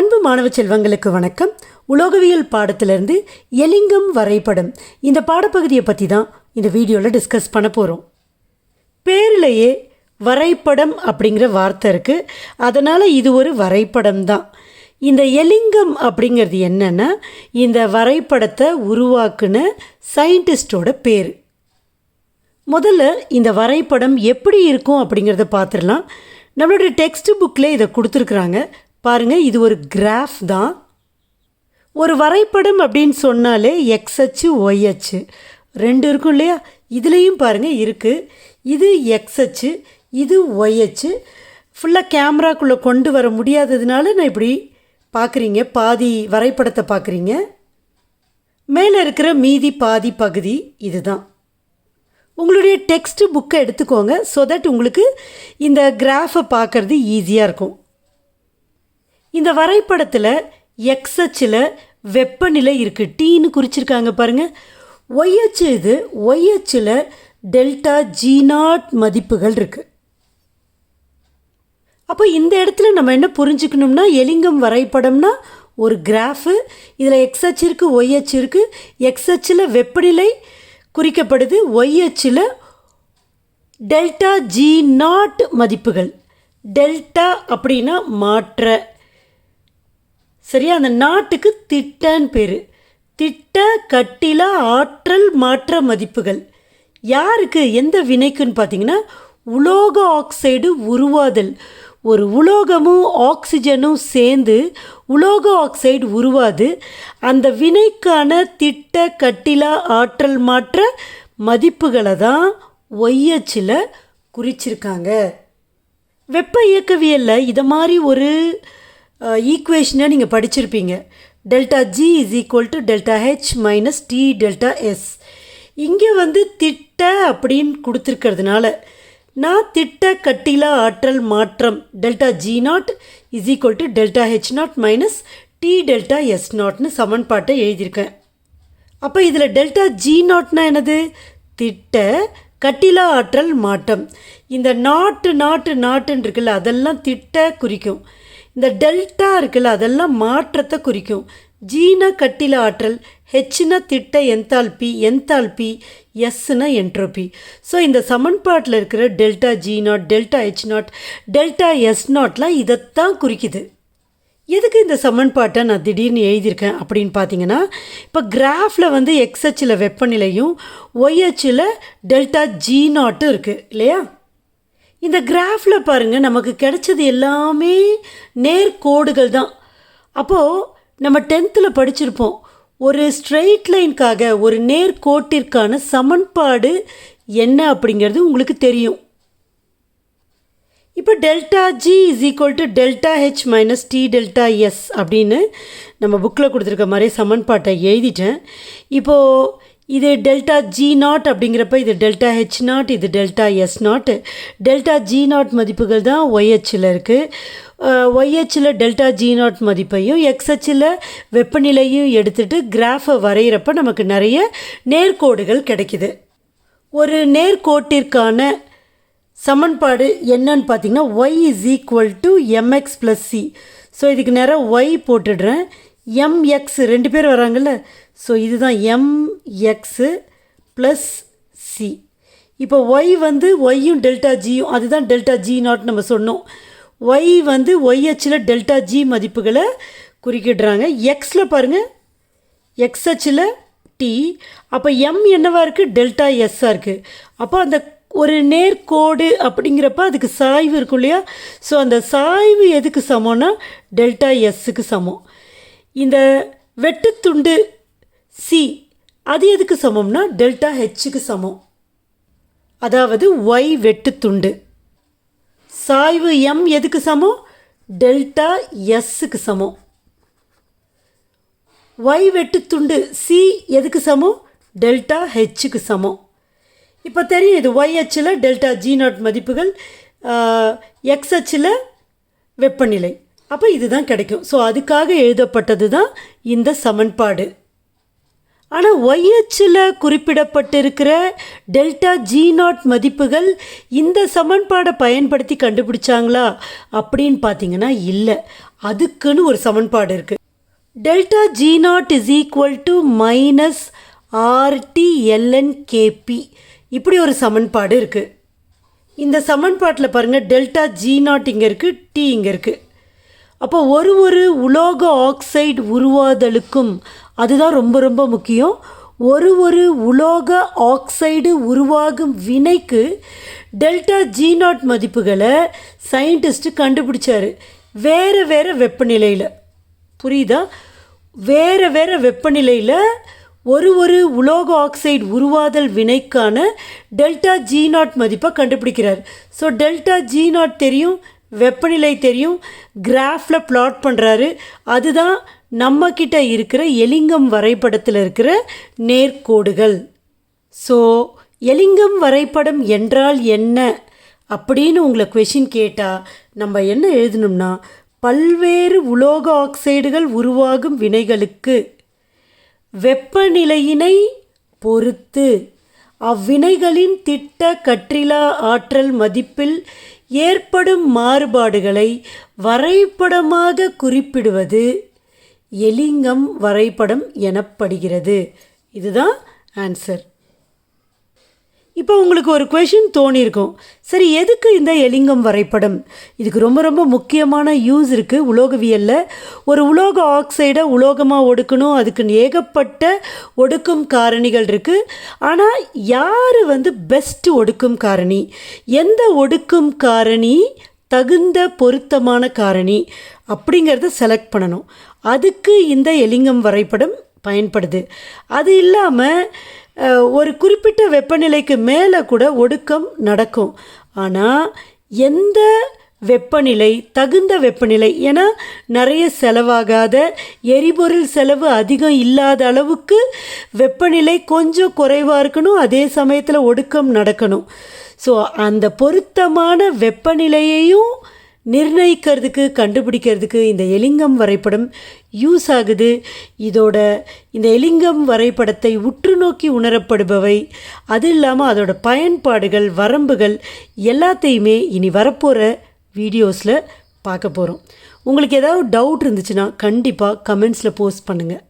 அன்பு மாணவ செல்வங்களுக்கு வணக்கம். உலோகவியல் பாடத்திலிருந்து எலிங்கம் வரைபடம். இந்த பாடப்பகுதியை பற்றி தான் இந்த வீடியோவில் டிஸ்கஸ் பண்ண போகிறோம் பேரிலேயே வரைபடம் அப்படிங்கிற வார்த்தை இருக்குது அதனால் இது ஒரு வரைபடம் தான். இந்த எலிங்கம் அப்படிங்கிறது என்னன்னா இந்த வரைபடத்தை உருவாக்குன சயின்டிஸ்டோட பேர். முதல்ல இந்த வரைபடம் எப்படி இருக்கும் அப்படிங்கிறத பார்த்துடலாம் நம்மளுடைய டெக்ஸ்ட் புக்கில் இதை கொடுத்துருக்குறாங்க. பாருங்கள் இது ஒரு கிராஃப் தான். ஒரு வரைபடம் அப்படின்னு சொன்னாலே எக்ஸ் அச்சு ஒய் அச்சு. ரெண்டு இருக்கும் இல்லையா? இதுலேயும் பாருங்கள் இருக்குது இது எக்ஸ் அச்சு இது ஒய் அச்சு. ஃபுல்லாக கேமராக்குள்ளே கொண்டு வர முடியாததுனால நான் இப்படி பார்க்குறீங்க பாதி வரைபடத்தை பார்க்குறீங்க மேலே இருக்கிற மீதி பாதி பகுதி இதுதான். உங்களுடைய டெக்ஸ்ட் புக்கை எடுத்துக்கோங்க ஸோ தட் உங்களுக்கு இந்த கிராஃபை பார்க்குறது ஈஸியாக இருக்கும். இந்த வரைபடத்தில் எக்ஸ் அச்சில் வெப்பநிலை இருக்குது டீன்னு குறிச்சிருக்காங்க பாருங்கள் ஒய் அச்சு இது ஒய் அச்சில் டெல்டா ஜி நாட் மதிப்புகள் இருக்குது அப்போ இந்த இடத்துல நம்ம என்ன புரிஞ்சுக்கணும்னா எலிங்கம் வரைபடம்னா ஒரு கிராஃபு இதில் எக்ஸ் அச்சு இருக்குது ஒய் அச்சு இருக்குது எக்ஸ் அச்சில் வெப்பநிலை குறிக்கப்படுது ஒய் அச்சில் டெல்டா ஜி நாட் மதிப்புகள். டெல்டா அப்படின்னா மாற்ற. சரியா? அந்த நாட்டுக்கு திட்டன்னு பேர். திட்ட கட்டில ஆற்றல் மாற்ற மதிப்புகள். யாருக்கு எந்த வினைக்குன்னு பார்த்தீங்கன்னா உலோக ஆக்சைடு உருவாதல். ஒரு உலோகமும் ஆக்சிஜனும் சேர்ந்து உலோக ஆக்சைடு உருவாது. அந்த வினைக்கான திட்ட கட்டில ஆற்றல் மாற்ற மதிப்புகளை தான் ஒய்யச்சில் குறிச்சிருக்காங்க. வெப்ப இயக்கவியலில் இதை மாதிரி ஒரு ஈக்குவேஷனை நீங்கள் படிச்சிருப்பீங்க. Delta G is equal to delta H minus T delta S இங்கே வந்து திட்ட அப்படின்னு கொடுத்துருக்கிறதுனால நான் திட்ட கட்டில ஆற்றல் மாற்றம் delta G nought is equal to delta H nought minus T delta S நாட்னு சமன்பாட்டை எழுதியிருக்கேன். அப்போ இதில் டெல்டா ஜி நாட்னா என்னது? திட்ட கட்டில ஆற்றல் மாற்றம். இந்த நாட்டு நாட்டு நாட்டுன்னு இருக்குல்ல அதெல்லாம் திட்ட குறிக்கும். இந்த டெல்டா இருக்குல்ல அதெல்லாம் மாற்றத்தை குறிக்கும். ஜீனா கட்டில ஆற்றல் ஹெச்னா திட்ட என்தால்பி என்தால்பி எஸ்னா என்ட்ரோபி. ஸோ இந்த சமன்பாட்டில் இருக்கிற delta G nought delta H nought delta S நாட்லாம் இதைத்தான் குறிக்குது. எதுக்கு இந்த சமன்பாட்டை நான் திடீர்னு எழுதியிருக்கேன் அப்படின்னு பார்த்தீங்கன்னா இப்போ கிராஃபில் வந்து எக்ஸ்எச்ஸில் வெப்பநிலையும் ஒய்ஹெச்சில் டெல்டா ஜி நாட்டும் இருக்குது இல்லையா? இந்த கிராஃபில் பாருங்கள் நமக்கு கிடைச்சது எல்லாமே நேர்கோடுகள் தான். அப்போது நம்ம டென்த்தில் படிச்சிருப்போம். ஒரு ஸ்ட்ரெயிட் லைனுக்காக ஒரு நேர்கோட்டிற்கான சமன்பாடு என்ன அப்படிங்கிறது உங்களுக்கு தெரியும். இப்போ delta G is equal to delta H minus T delta S அப்படின்னு நம்ம புக்கில் கொடுத்துருக்க மாதிரி சமன்பாட்டை எழுதிட்டேன். இப்போது இது டெல்டா ஜி நாட் அப்படிங்கிறப்ப இது டெல்டா ஹெச் நாட் இது delta S nought delta G nought மதிப்புகள் தான் ஒய்ஹெச்சில் இருக்குது ஒய்ஹெச்சில் டெல்டா ஜி நாட் மதிப்பையும் எக்ஸ்ஹெச்சில் வெப்பநிலையும் எடுத்துகிட்டு கிராஃபை வரைகிறப்ப நமக்கு நிறைய நேர்கோடுகள் கிடைக்குது. ஒரு நேர்கோட்டிற்கான சமன்பாடு என்னன்னு பார்த்தீங்கன்னா Y is equal to m x plus C so இதுக்கு நேராக ஒய் போட்டுடுறேன். எம்எக்ஸ் ரெண்டு பேர் வராங்கல்ல. ஸோ இதுதான் எம்எக்ஸு ப்ளஸ் சி இப்போ ஒய் வந்து ஒய்யும் டெல்டா ஜியும் அதுதான் டெல்டா ஜி நாட் நம்ம சொன்னோம். ஒய் வந்து ஒய் அச்சில் டெல்டா ஜி மதிப்புகளை குறிக்கிடுறாங்க. எக்ஸில் பாருங்கள் எக்ஸ் அச்சில் டி அப்போ எம் என்னவாக இருக்குது டெல்டா எஸ்ஸாக இருக்குது அப்போ அந்த ஒரு நேர்கோடு அப்படிங்கிறப்ப அதுக்கு சாய்வு இருக்கும் இல்லையா? ஸோ அந்த சாய்வு எதுக்கு சமம்னா டெல்டா எஸ்ஸுக்கு சமம். இந்த வெட்டுத்துண்டு சி அது எதுக்கு சமம்னா டெல்டா ஹெச்சுக்கு சமம். அதாவது ஒய் வெட்டுத்துண்டு சாய்வு எம் எதுக்கு சமம்? டெல்டா எஸ்ஸுக்கு சமம். ஒய் வெட்டுத்துண்டு சி எதுக்கு சமம்? டெல்டா ஹெச்சுக்கு சமம். இப்போ தெரியும் இது ஒய் அச்சில் டெல்டா ஜி நாட் மதிப்புகள் எக்ஸ் அச்சில் வெப்பநிலை. அப்போ இதுதான் கிடைக்கும். ஸோ அதுக்காக எழுதப்பட்டது தான் இந்த சமன்பாடு. ஆனால் ஒய்ஹெச்சில் குறிப்பிடப்பட்டிருக்கிற டெல்டா ஜி நாட் மதிப்புகள் இந்த சமன்பாடை பயன்படுத்தி கண்டுபிடிச்சாங்களா அப்படின்னு பார்த்தீங்கன்னா இல்லை. அதுக்குன்னு ஒரு சமன்பாடு இருக்குது delta G nought is equal to minus R T L N K P இப்படி ஒரு சமன்பாடு இருக்குது இந்த சமன்பாட்டில் பாருங்கள் டெல்டா ஜி நாட் இங்கே இருக்குது டி இங்கே இருக்குது அப்போ ஒரு ஒரு உலோக ஆக்சைடு உருவாதலுக்கும் அதுதான் ரொம்ப ரொம்ப முக்கியம். ஒரு ஒரு உலோக ஆக்சைடு உருவாகும் வினைக்கு டெல்டா ஜி நாட் மதிப்புகளை சயின்டிஸ்ட்டு கண்டுபிடிச்சார். வேறு வேறு வெப்பநிலையில். புரியுதா? வேறு வேறு வெப்பநிலையில் ஒரு ஒரு உலோக ஆக்சைடு உருவாதல் வினைக்கான டெல்டா ஜி நாட் மதிப்பை கண்டுபிடிக்கிறார். ஸோ டெல்டா ஜி நாட் தெரியும் வெப்பநிலை தெரியும். கிராஃபில் பிளாட் பண்ணுறாரு அதுதான் நம்மக்கிட்ட இருக்கிற எலிங்கம் வரைபடத்தில் இருக்கிற நேர்கோடுகள். ஸோ எலிங்கம் வரைபடம் என்றால் என்ன? அப்படின்னு உங்களை கொஷின் கேட்டால் நம்ம என்ன எழுதணும்னா பல்வேறு உலோக ஆக்சைடுகள் உருவாகும் வினைகளுக்கு வெப்பநிலையினை பொறுத்து. அவ்வினைகளின் திட்ட கற்றிலா ஆற்றல் மதிப்பில் ஏற்படும் மாறுபாடுகளை வரைபடமாக குறிப்பிடுவது எலிங்கம் வரைபடம் எனப்படுகிறது. இதுதான் ஆன்சர். இப்போ உங்களுக்கு ஒரு கொஷின் தோணியிருக்கும் சரி எதுக்கு இந்த எலிங்கம் வரைபடம்? இதுக்கு ரொம்ப ரொம்ப முக்கியமான யூஸ் இருக்குது உலோகவியலில். ஒரு உலோக ஆக்சைடை உலோகமாக ஒடுக்கணும். அதுக்கு ஏகப்பட்ட ஒடுக்கும் காரணிகள் இருக்குது ஆனால் யார் வந்து பெஸ்ட்டு ஒடுக்கும் காரணி? எந்த ஒடுக்கும் காரணி தகுந்த பொருத்தமான காரணி? அப்படிங்கிறத செலக்ட் பண்ணணும். அதுக்கு இந்த எலிங்கம் வரைபடம் பயன்படுது. அது இல்லாமல் ஒரு குறிப்பிட்ட வெப்பநிலைக்கு மேலே கூட ஒடுக்கம் நடக்கும். ஆனால் எந்த வெப்பநிலை தகுந்த வெப்பநிலை ஏன்னா நிறைய செலவாகாத எரிபொருள் செலவு அதிகம் இல்லாத அளவுக்கு வெப்பநிலை கொஞ்சம் குறைவாக இருக்கணும். அதே சமயத்தில் ஒடுக்கம் நடக்கணும். ஸோ அந்த பொருத்தமான வெப்பநிலையையும் நிர்ணயிக்கிறதுக்கு கண்டுபிடிக்கிறதுக்கு இந்த எலிங்கம் வரைபடம் யூஸ் ஆகுது. இதோட இந்த எலிங்கம் வரைபடத்தை உற்று நோக்கி உணரப்படுபவை அது இல்லாமல் அதோட பயன்பாடுகள் வரம்புகள் எல்லாத்தையுமே இனி வரப்போகிற வீடியோஸில் பார்க்க போகிறோம் உங்களுக்கு ஏதாவது டவுட் இருந்துச்சுன்னா கண்டிப்பாக கமெண்ட்ஸில் போஸ்ட் பண்ணுங்கள்